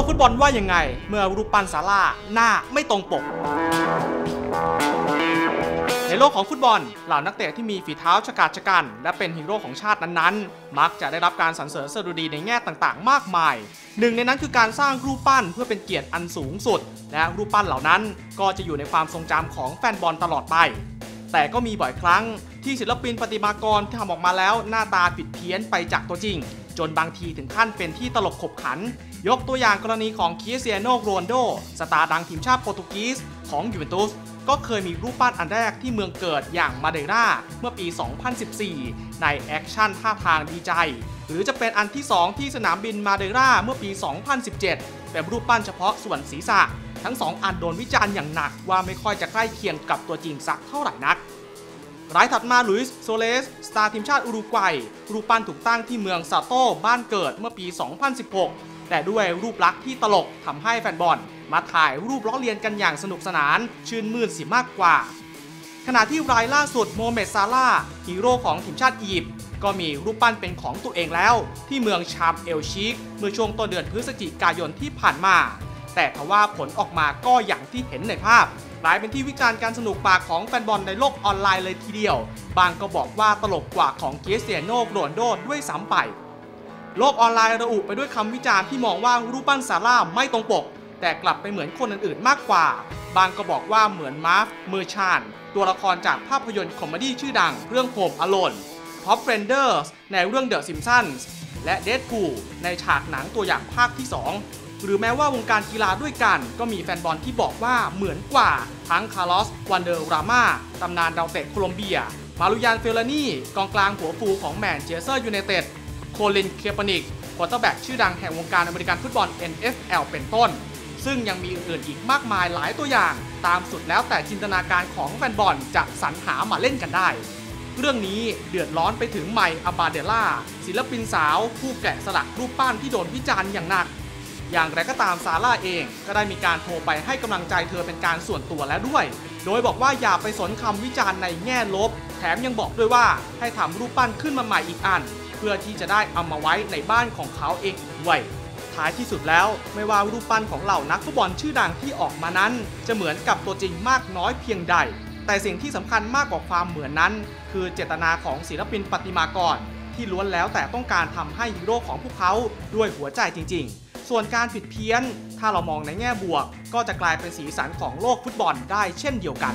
กฟุตบอลว่ายังไง เมื่อรูปปั้นซาร่าหน้าไม่ตรงปก ในโลกของฟุตบอล เหล่านักเตะที่มีฝีเท้าฉกาจชะกัน และเป็นฮีโร่ของชาตินั้นๆ มักจะได้รับการสรรเสริญสดุดีในแง่ต่างๆ มากมาย หนึ่งในนั้นคือการสร้างรูปปั้นเพื่อเป็นเกียรติอันสูงสุด และรูปปั้นเหล่านั้นก็จะอยู่ในความทรงจำของแฟนบอลตลอดไป แต่ก็มีบ่อยครั้งที่ศิลปินประติมากรที่ทำออกมาแล้วหน้าตาผิดเพี้ยนไปจากตัวจริง จนบางทีถึงขั้นเป็นที่ตลกขบขัน ยกตัวอย่างกรณีของคิเตียโนโรนโด สตาร์ดังทีมชาติโปรตุเกสของยูเวนตุสก็เคยมีรูปปั้นอันแรกที่เมืองเกิดอย่างมาเดราเมื่อปี 2014 ในแอคชั่นท่าทางดีใจ หรือจะเป็นอันที่ 2 ที่สนามบินมาเดราเมื่อปี 2017 เป็นรูปปั้นเฉพาะส่วนศีรษะ ทั้งสองอันโดนวิจารณ์อย่างหนักว่าไม่ค่อยจะใกล้เคียงกับตัวจริงสักเท่าไหร่นักรายถัดมาลุยส์โซเลส สตาร์ทีมชาติอุรุกวัย รูปปั้นถูกตั้งที่เมืองซาโตบ้านเกิดเมื่อปี 2016 แต่ด้วยรูปลักษณ์ที่ตลกทำให้แฟนบอล มาถ่ายรูปล้อเลียนกันอย่างสนุกสนาน ชื่นมื่นสีมากกว่า ขณะที่รายล่าสุดโมเมดซาร่าฮีโร่ของทีมชาติอียิปต์ก็มีรูปปั้นเป็นของตัวเองแล้ว ที่เมืองชามเอลชิกเมื่อช่วงต้นเดือนพฤศจิกายนที่ผ่านมา แต่ทว่าผลออกมาก็อย่างที่เห็นในภาพกลายเป็นที่วิจารณ์การสนุกปากของแฟนบอลในโลกออนไลน์เลยทีเดียว บางก็บอกว่าตลกกว่าของเกสเซียโนโรนโดด้วยซ้ำไป โลกออนไลน์ระอุไปด้วยคำวิจารณ์ที่มองว่ารูปปั้นซาร่าไม่ตรงปก แต่กลับไปเหมือนคนอื่นๆมากกว่า บางก็บอกว่าเหมือนมาร์ฟเมอร์ชาน ตัวละครจากภาพยนตร์คอมเมดี้ชื่อดังเรื่องโฮมอโลนท็อปเฟรนเดอร์สในเรื่องเดอะซิมสันส์และเด p พูในฉากหนังตัวอย่างภาคที่ 2 หรือแม้ว่าวงการกีฬาด้วยกัน ก็มีแฟนบอลที่บอกว่าเหมือนกว่า ทั้งคาร์ลอสวันเดอรามาตำนานดาวเตะโคลอมเบีย มารุยานเฟลลานี่กองกลางหัวฟูของแมนเชสเตอร์ยูไนเต็ดโคลินเคปนิกควอเตอร์แบ็กชื่อดังแห่งวงการอเมริกันฟุตบอล NFL เป็นต้น ซึ่งยังมีอื่นๆอีกมากมายหลายตัวอย่าง ตามสุดแล้วแต่จินตนาการของแฟนบอลจะสรรหามาเล่นกันได้เรื่องนี้เดือดร้อนไปถึงไมอาบาเดล่าศิลปินสาวผู้แกะสลักรูปปั้นที่โดนวิจารณ์อย่างหนัก อย่างไรก็ตามซาร่าเองก็ได้มีการโทรไปให้กำลังใจเธอเป็นการส่วนตัวแล้วด้วย โดยบอกว่าอย่าไปสนคำวิจารณ์ในแง่ลบ แถมยังบอกด้วยว่าให้ทำรูปปั้นขึ้นมาใหม่อีกอัน เพื่อที่จะได้เอามาไว้ในบ้านของเขาเองด้วยท้ายที่สุดแล้วไม่ว่ารูปปั้นของเหล่านักฟุตบอลชื่อดังที่ออกมานั้น จะเหมือนกับตัวจริงมากน้อยเพียงใด แต่สิ่งที่สำคัญมากกว่าความเหมือนนั้น คือเจตนาของศิลปินประติมากรที่ล้วนแล้วแต่ต้องการทำให้ฮีโร่ของพวกเขาด้วยหัวใจจริง ๆ ส่วนการผิดเพี้ยน ถ้าเรามองในแง่บวก ก็จะกลายเป็นสีสันของโลกฟุตบอลได้เช่นเดียวกัน